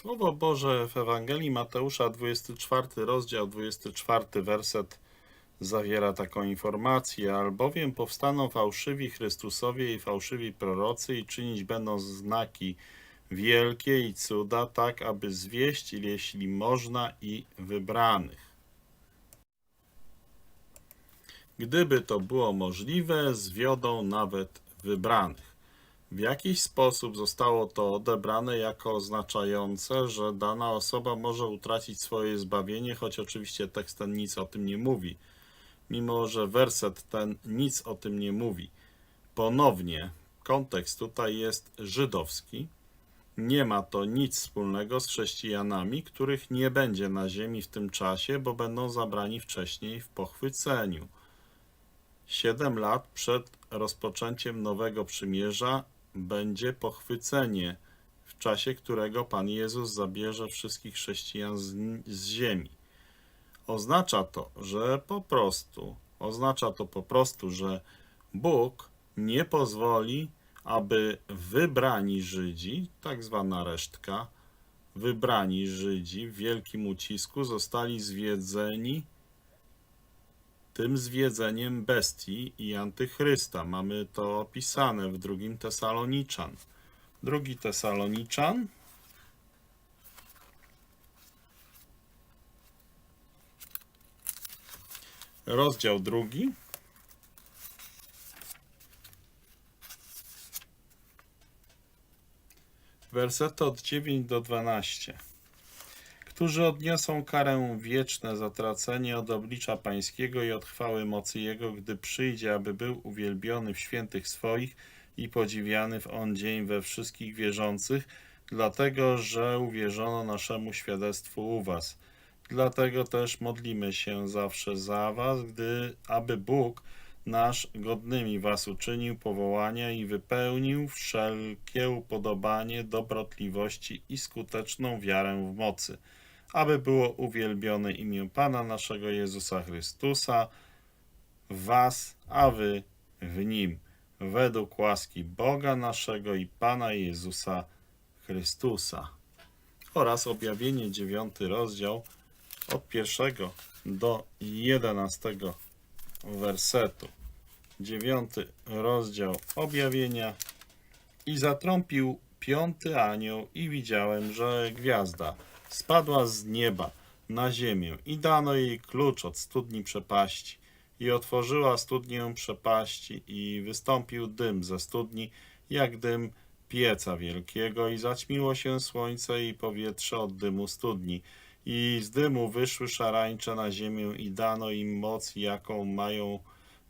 Słowo Boże w Ewangelii Mateusza, 24 rozdział, 24 werset zawiera taką informację, albowiem powstaną fałszywi Chrystusowie i fałszywi prorocy i czynić będą znaki wielkie i cuda, tak aby zwieść, jeśli można, i wybranych. Gdyby to było możliwe, zwiodą nawet wybranych. W jakiś sposób zostało to odebrane jako oznaczające, że dana osoba może utracić swoje zbawienie, choć oczywiście tekst ten nic o tym nie mówi. Mimo, że werset ten nic o tym nie mówi. Ponownie, kontekst tutaj jest żydowski. Nie ma to nic wspólnego z chrześcijanami, których nie będzie na ziemi w tym czasie, bo będą zabrani wcześniej w pochwyceniu. Siedem lat przed rozpoczęciem nowego przymierza będzie pochwycenie, w czasie którego Pan Jezus zabierze wszystkich chrześcijan z, z ziemi. Oznacza to, że po prostu, oznacza to po prostu, że Bóg nie pozwoli, aby wybrani Żydzi, tak zwana resztka, wybrani Żydzi w wielkim ucisku zostali zwiedzeni tym zwiedzeniem bestii i antychrysta. Mamy to opisane w drugim Tesaloniczan. Drugi Tesaloniczan. Rozdział drugi. Wersety od 9 do 12 którzy odniosą karę wieczne zatracenie od oblicza Pańskiego i od chwały mocy Jego, gdy przyjdzie, aby był uwielbiony w świętych swoich i podziwiany w on dzień we wszystkich wierzących, dlatego że uwierzono naszemu świadectwu u Was. Dlatego też modlimy się zawsze za Was, gdy aby Bóg nasz godnymi Was uczynił powołania i wypełnił wszelkie upodobanie dobrotliwości i skuteczną wiarę w mocy aby było uwielbione imię Pana naszego Jezusa Chrystusa Was, a Wy w Nim, według łaski Boga naszego i Pana Jezusa Chrystusa. Oraz objawienie 9 rozdział od pierwszego do 11 wersetu. 9 rozdział objawienia i zatrąpił piąty anioł i widziałem, że gwiazda spadła z nieba na ziemię i dano jej klucz od studni przepaści. I otworzyła studnię przepaści i wystąpił dym ze studni, jak dym pieca wielkiego i zaćmiło się słońce i powietrze od dymu studni. I z dymu wyszły szarańcze na ziemię i dano im moc, jaką mają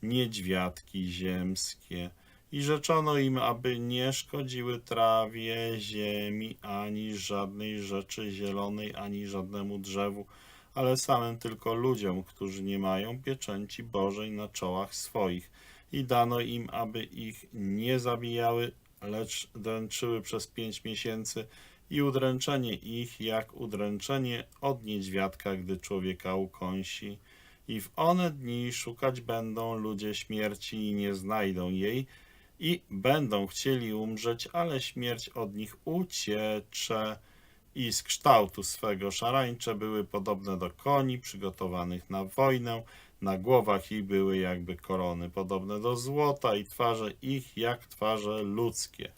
niedźwiadki ziemskie i rzeczono im, aby nie szkodziły trawie, ziemi, ani żadnej rzeczy zielonej, ani żadnemu drzewu, ale samym tylko ludziom, którzy nie mają pieczęci Bożej na czołach swoich. I dano im, aby ich nie zabijały, lecz dręczyły przez pięć miesięcy i udręczenie ich jak udręczenie od niedźwiadka, gdy człowieka ukąsi. I w one dni szukać będą ludzie śmierci i nie znajdą jej, i będą chcieli umrzeć, ale śmierć od nich uciecze. I z kształtu swego szarańcze były podobne do koni przygotowanych na wojnę, na głowach ich były jakby korony podobne do złota i twarze ich jak twarze ludzkie.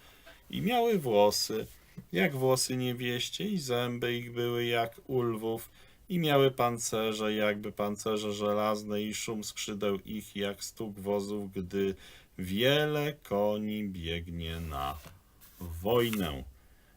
I miały włosy jak włosy niewieście i zęby ich były jak u lwów i miały pancerze jakby pancerze żelazne i szum skrzydeł ich jak stuk wozów, gdy wiele koni biegnie na wojnę.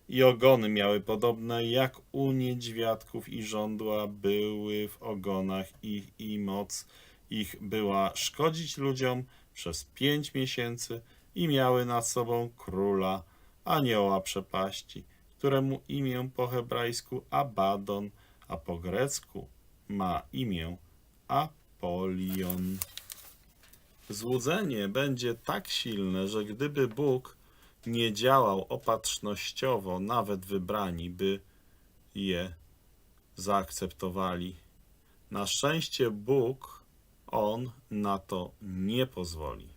I ogony miały podobne jak u niedźwiadków i żądła były w ogonach ich i moc ich była szkodzić ludziom przez pięć miesięcy i miały nad sobą króla, anioła przepaści, któremu imię po hebrajsku Abaddon, a po grecku ma imię Apolion. Złudzenie będzie tak silne, że gdyby Bóg nie działał opatrznościowo, nawet wybrani by je zaakceptowali. Na szczęście Bóg, On na to nie pozwoli.